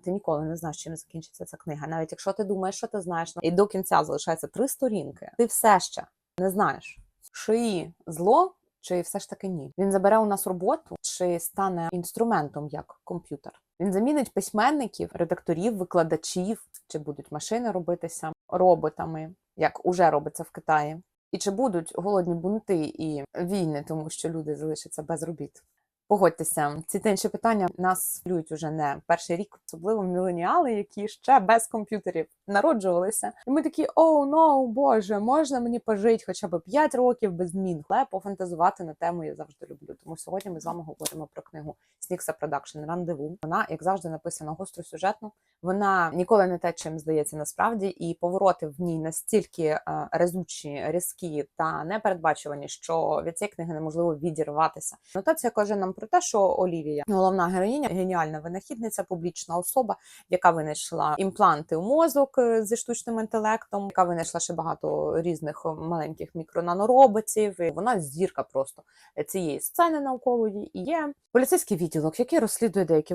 Ти ніколи не знаєш, чим закінчиться ця книга. Навіть якщо ти думаєш, що ти знаєш, і до кінця залишається три сторінки, ти все ще не знаєш, шиї зло. Чи все ж таки ні? Він забере у нас роботу, чи стане інструментом як комп'ютер? Він замінить письменників, редакторів, викладачів, чи будуть машини робитися роботами, як уже робиться в Китаї, і чи будуть голодні бунти і війни, тому що люди залишаться без робіт? Погодьтеся, ці та інші питання нас хвилюють уже не перший рік, особливо міленіали, які ще без комп'ютерів народжувалися. І ми такі: оу, ноу, боже, можна мені пожити хоча б 5 років без змін. Але пофантазувати на тему я завжди люблю. Тому сьогодні ми з вами говоримо про книгу Снікса Продакшн Рандеву. Вона, як завжди, написана гостросюжетно. Вона ніколи не те, чим здається насправді, і повороти в ній настільки е, резучі, різкі та непередбачувані, що від цієї книги неможливо відірватися. Нотація каже нам про те, що Олівія, головна героїня, геніальна винахідниця, публічна особа, яка винайшла імпланти у мозок е, зі штучним інтелектом, яка винайшла ще багато різних маленьких мікронанороботів. І вона зірка просто цієї сцени наукової і є поліцейський відділок, який розслідує деякі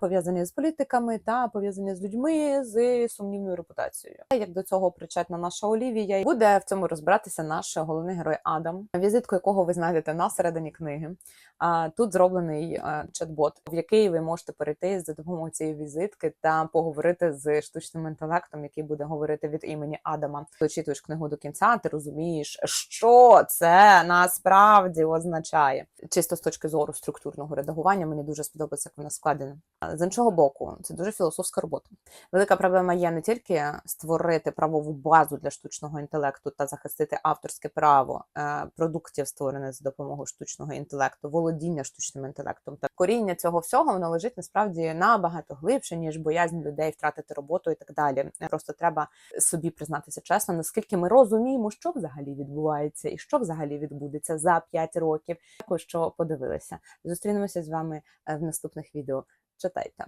пов'язані з політиками та пов'язані з людьми з сумнівною репутацією. Як до цього причетна наша Олівія, буде в цьому розбиратися наш головний герой Адам, візитку якого ви знайдете на середині книги. А тут зроблений е, чат-бот, в який ви можете перейти за допомогою цієї візитки та поговорити з штучним інтелектом, який буде говорити від імені Адама. Ти читуєш книгу до кінця, ти розумієш, що це насправді означає. Чисто з точки зору структурного редагування, мені дуже сподобається, як вона складена. З іншого боку, це дуже філософська робота. Велика проблема є не тільки створити правову базу для штучного інтелекту та захистити авторське право е, продуктів, створених за допомогою штучного інтелекту, володіння штучним інтелектом. Та коріння цього всього воно лежить насправді набагато глибше, ніж боязнь людей втратити роботу і так далі. Просто треба собі признатися чесно, наскільки ми розуміємо, що взагалі відбувається і що взагалі відбудеться за 5 років. Дякую, що подивилися. Зустрінемося з вами е, в наступних відео. Czytaj to.